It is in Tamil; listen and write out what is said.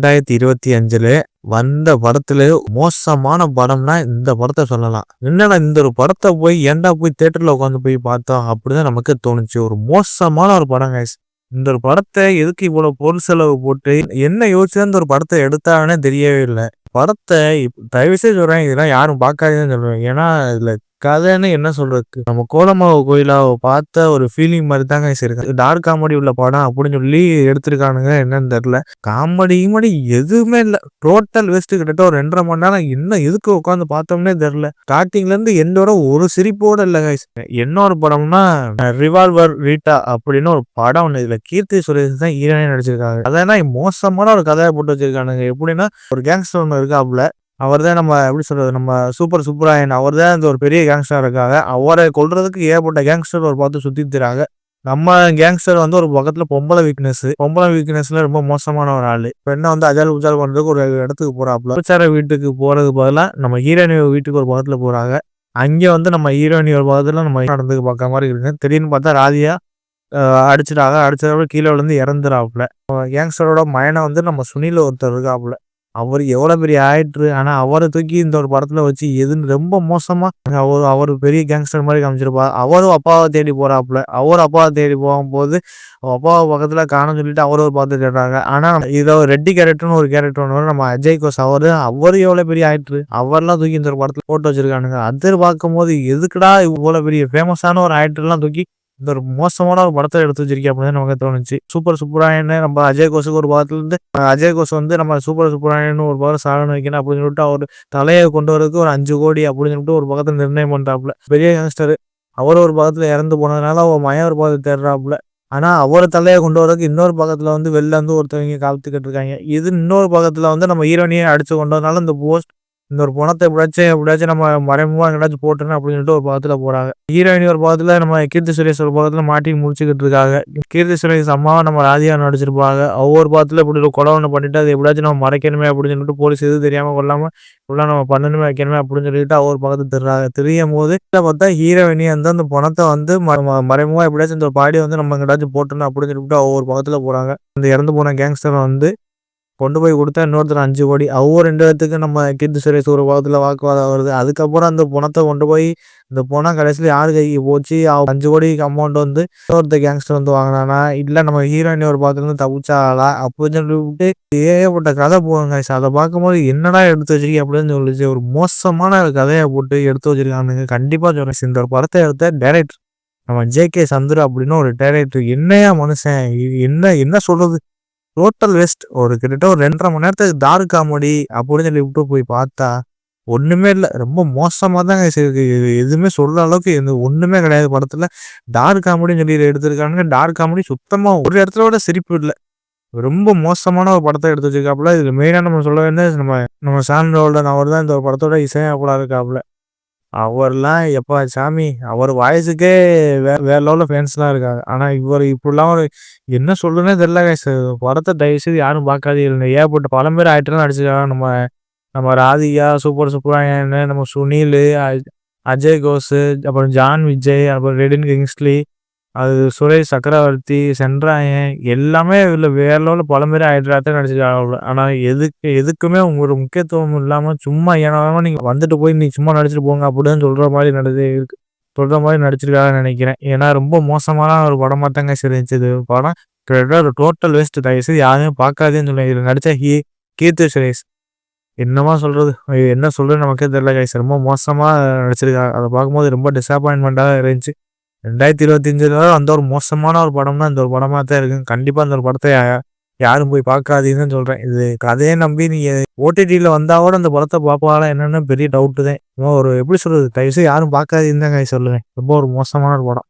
ரெண்டாயிரத்தி இருபத்தி அஞ்சுல வந்த படத்துல மோசமான படம்னா இந்த படத்தை சொல்லலாம். என்னடா இந்த ஒரு படத்தை போய் ஏன்டா போய் தேட்டர்ல உட்காந்து போய் பார்த்தோம் அப்படிதான் நமக்கு தோணுச்சு. ஒரு மோசமான ஒரு படம் கைஸ் இந்த ஒரு படத்தை எதுக்கு இவ்வளவு பொருள் செலவு போட்டு என்ன யோசிச்சு இந்த ஒரு படத்தை எடுத்தாங்கன்னே தெரியவே இல்லை. படத்தை தயவு செய்து சொல்றேன் இதெல்லாம் யாரும் பார்க்காதீங்கன்னு சொல்றேன். ஏன்னா இதுல கதைன்னு என்ன சொல்றது நம்ம கோலமாவு கோயிலாவை பார்த்த ஒரு ஃபீலிங் மாதிரி தாங்க இருக்கு. டார்க் காமெடி உள்ள படம் அப்படின்னு சொல்லி எடுத்திருக்கானுங்க என்னன்னு தெரியல. காமெடி கிமெடி எதுவுமே இல்லை. டோட்டல் வேஸ்ட் கிட்டத்தட்ட ஒரு ரெண்டரை மணி நேரம். என்ன எதுக்கு உட்காந்து பார்த்தோம்னே தெரியல. ஸ்டார்டிங்ல இருந்து எண்டோட ஒரு சிரிப்போட இல்லை guys. என்ன ஒரு படம்னா ரிவால்வர் ரீட்டா அப்படின்னு ஒரு படம் ஒன்று இதுல கீர்த்தி சுரேஷ் தான் ஈரானே நடிச்சிருக்காங்க. அதனா மோசமான ஒரு கதையை போட்டு வச்சிருக்கானுங்க. எப்படின்னா ஒரு கேங்ஸ்டர் ஒன்று இருக்காப்புல. அவர் தான் நம்ம எப்படி சொல்கிறது நம்ம சூப்பர் சூப்பராயன் அவர் தான் இந்த ஒரு பெரிய கேங்ஸ்டர் இருக்காங்க. அவரை கொள்றதுக்கு ஏற்பட்ட கேங்ஸ்டர் ஒரு பார்த்து சுற்றி தராங்க நம்ம கேங்ஸ்டர் வந்து ஒரு பக்கத்துல பொம்பளை வீக்னஸ் பொம்பளை வீக்னஸ்ல ரொம்ப மோசமான ஒரு ஆளு. பெண்ணை வந்து அஜால் உஜால் பண்றதுக்கு ஒரு இடத்துக்கு போகிறாப்புல விபச்சார வீட்டுக்கு போகிறதுக்கு பதிலாக நம்ம ஹீரோனி வீட்டுக்கு ஒரு பக்கத்துல போறாங்க. அங்கே வந்து நம்ம ஹீரோனி ஒரு பக்கத்துல நம்ம நடந்துக்கு பார்க்க மாதிரி இருக்கு திடீர்னு பார்த்தா ராதியா அடிச்சிட்டாங்க. அடிச்சதோட கீழே விழுந்து இறந்துறாப்புல. கேங்ஸ்டரோட மயனை வந்து நம்ம சுனில ஒருத்தர் இருக்காப்புல. அவர் எவ்வளோ பெரிய ஆயிட்டுரு ஆனால் அவரை தூக்கி இந்த ஒரு படத்தில் வச்சு எதுன்னு ரொம்ப மோசமாக அவர் அவர் பெரிய கேங்ஸ்டர் மாதிரி காமிச்சிருப்பார் அவரும் அப்பாவை தேடி போகிறாப்புல அவர் அப்பாவை தேடி போகும்போது அப்பாவை பக்கத்தில் காணும் சொல்லிட்டு அவரும் ஒரு பார்த்து தேடுறாங்க. ஆனால் இதை ரெட்டி கேரக்டர்னு ஒரு கேரக்டர் ஒன்று நம்ம அஜய் கோஸ் அவர் அவர் எவ்வளோ பெரிய ஆயிட்டுரு அவர்லாம் தூக்கி இந்த ஒரு படத்தில் போட்டு வச்சிருக்கானுங்க. அது பார்க்கும்போது எதுக்குடா இவ்வளோ பெரிய ஃபேமஸான ஒரு ஆக்டர்லாம் தூக்கி இந்த ஒரு மோசமான ஒரு படத்தை எடுத்து வச்சிருக்கேன் அப்படின்னு நமக்கு தோணுச்சு. சூப்பர் சூப்பராயன்னு நம்ம அஜய் கோஷுக்கு ஒரு பாகத்துலேருந்து அஜய் கோஷ் வந்து நம்ம சூப்பர் சூப்பராயன்னு ஒரு பக்கம் சாதனை வைக்கணும் அப்படின்னு சொல்லிட்டு அவர் தலையை கொண்டு வரதுக்கு ஒரு அஞ்சு கோடி அப்படின்னு சொல்லிட்டு ஒரு பக்கத்தில் நிர்ணயம் பண்ணுறாப்புல பெரிய யங்ஸ்டர் அவர் ஒரு பக்கத்தில் இறந்து போனதுனால அவர் மயம் ஒரு பக்கத்தை தேடுறாப்புல. ஆனால் அவர் தலையை கொண்டு வரதுக்கு இன்னொரு பக்கத்தில் வந்து வெளில இருந்து ஒருத்தவங்க காத்துக்கிட்டு இருக்காங்க. இது இன்னொரு பக்கத்தில் வந்து நம்ம ஹீரோனியை அடிச்சு கொண்டு இந்த போஸ்ட் இந்த ஒரு பணத்தை எப்படியாச்சும் எப்படியாச்சும் நம்ம மறைமுகமாக எங்கேயாச்சும் போட்டுருன்னு அப்படின்னு சொல்லிட்டு ஒரு பக்கத்தில் போகிறாங்க ஹீரோயின் ஒரு பக்கத்தில் நம்ம கீர்த்தி சுரேஷ் ஒரு பக்கத்தில் மாட்டி முடிச்சுக்கிட்டு இருக்காங்க. கீர்த்தி சுரேஷ் அம்மாவை நம்ம ராதியா நடிச்சிருப்பாங்க. ஒவ்வொரு பக்கத்தில் இப்படி ஒரு கொலை ஒன்று பண்ணிட்டு அது எப்படியாச்சும் நம்ம மறைக்கணுமே அப்படின்னு சொல்லிட்டு போலீஸ் எதுவும் தெரியாமல் கொள்ளாமல் ஃபுல்லாக நம்ம பண்ணணுமே வைக்கணுமே அப்படின்னு சொல்லிட்டு ஒவ்வொரு பக்கத்தில் தெரிறாங்க. தெரியும் போது இதில் பார்த்தா ஹீரோயினி வந்து அந்த பணத்தை வந்து ம- ம- எப்படியாச்சும் இந்த பாடி வந்து நம்ம எங்கேயாச்சும் போட்டணும் அப்படின்னு சொல்லிட்டு ஒவ்வொரு பக்கத்தில் போகிறாங்க இந்த இறந்து போன கேங்ஸ்டரை வந்து கொண்டு போய் கொடுத்தா இன்னொருத்தர் அஞ்சு கோடி. ஒவ்வொரு ரெண்டு பேர்த்துக்கு நம்ம கீர்த்தி சுரேஷ் ஒரு பக்கத்துல வாக்குவாதம் வருது. அதுக்கப்புறம் அந்த பணத்தை கொண்டு போய் இந்த பணம் கடைசியில் யார் கைக்கு போச்சு? அஞ்சு கோடிக்கு அமௌண்ட் வந்து இன்னொருத்த கேங்ஸ்டர் வந்து வாங்கினானா? இல்லை நம்ம ஹீரோயின் ஒரு பக்கத்துல இருந்து தப்பிச்சாளா அப்படின்னு சொல்லிவிட்டு ஏகப்பட்ட கதை போவாங்க அதை பார்க்கும்போது என்னடா எடுத்து வச்சிருக்கீங்க அப்படின்னு சொல்லிச்சு. ஒரு மோசமான ஒரு கதையை போட்டு எடுத்து வச்சிருக்கானுங்க. கண்டிப்பாக சொல்றேன். இந்த ஒரு படத்தை எடுத்த டேரக்டர் நம்ம ஜே கே சந்துரு அப்படின்னு ஒரு டேரக்டர் என்னையா மனுஷன்? என்ன என்ன சொல்றது? டோட்டல் வேஸ்ட் ஒரு கிட்டத்தட்ட ஒரு ரெண்டரை மணி நேரத்துக்கு டார்க் காமெடி அப்படின்னு சொல்லி விட்டு போய் பார்த்தா ஒன்றுமே இல்லை. ரொம்ப மோசமாக தாங்க இருக்கு. எதுவுமே சொல்கிற அளவுக்கு எந்த ஒன்றுமே கிடையாது படத்தில். டார்க் காமெடின்னு சொல்லி எடுத்திருக்காங்க டார்க் காமெடி சுத்தமாக ஒரு இடத்துல கூட சிரிப்பு இல்லை. ரொம்ப மோசமான ஒரு படத்தை எடுத்து வச்சிருக்காப்புல. இது மெயினாக நம்ம சொல்ல வேண்டியது நம்ம நம்ம சாண்டோட ரோல்டன் தான் இந்த ஒரு படத்தோட இசையமைப்பாளர் இருக்காப்புல. அவர்லாம் எப்பா சாமி அவர் வாய்ஸுக்கே வே வேற லெவலில் ஃபேன்ஸ்லாம் இருக்காங்க. ஆனால் இவர் இப்படிலாம் ஒரு என்ன சொல்றதுனே தெரியல சார் படத்தை தயவுசெய்து செய்து யாரும் பார்க்காதீங்க. ஏகப்பட்ட பல பேர் ஆக்டர்லாம் நடிச்சிருக்காங்க. நம்ம நம்ம ராதிகா சூப்பர் சூப்பராயன் நம்ம சுனில் அஜ்- அஜய் கோஸ் அப்புறம் ஜான் விஜய் அப்புறம் ரெடின் கிங்ஸ்லி அது சுரேஷ் சக்கரவர்த்தி சென்றாயன் எல்லாமே இதில் வேற லெவலில் பல பேர் ஆக்டராக நடிச்சிருக்காங்க. ஆனால் எதுக்கு எதுக்குமே ஒரு முக்கியத்துவம் இல்லாமல் சும்மா ஏன்னா நீங்கள் வந்துட்டு போய் நீ சும்மா நடிச்சிட்டு போங்க அப்படின்னு சொல்கிற மாதிரி நடந்து இருக்கு. சொல்கிற மாதிரி நடிச்சிருக்காங்கன்னு நினைக்கிறேன். ஏன்னா ரொம்ப மோசமான ஒரு படம் தாங்க இருந்துச்சு இது. படம் கிட்டத்தட்ட ஒரு டோட்டல் வேஸ்ட் தயவுசெய்து யாருமே பார்க்காதேன்னு சொல்லுவேன் இதில் நடித்த ஹீ கீர்த்தி சுரேஷ். என்னமா சொல்றது? என்ன சொல்கிறது நமக்கே தெரியல கைஸ் ரொம்ப மோசமா நடிச்சிருக்காங்க அதை பார்க்கும்போது ரொம்ப டிசப்பாயின்மெண்ட்டாக இருந்துச்சு. ரெண்டாயிரத்தி இருபத்தஞ்சில் அந்த ஒரு மோசமான ஒரு படம்னா இந்த ஒரு படமாக தான் இருக்கும் கண்டிப்பாக அந்த ஒரு படத்தை யாரும் போய் பார்க்காதீங்கன்னு சொல்கிறேன் இது கதையை நம்பி நீங்கள் ஓடிடியில் வந்தால் கூட அந்த படத்தை பார்ப்பாங்களா என்னென்னு பெரிய டவுட்டு தான். ஒரு எப்படி சொல்கிறது தயவுசெய்து யாரும் பார்க்காதீங்கன்னு தான் சொல்லுவேன். ரொம்ப ஒரு மோசமான ஒரு படம்.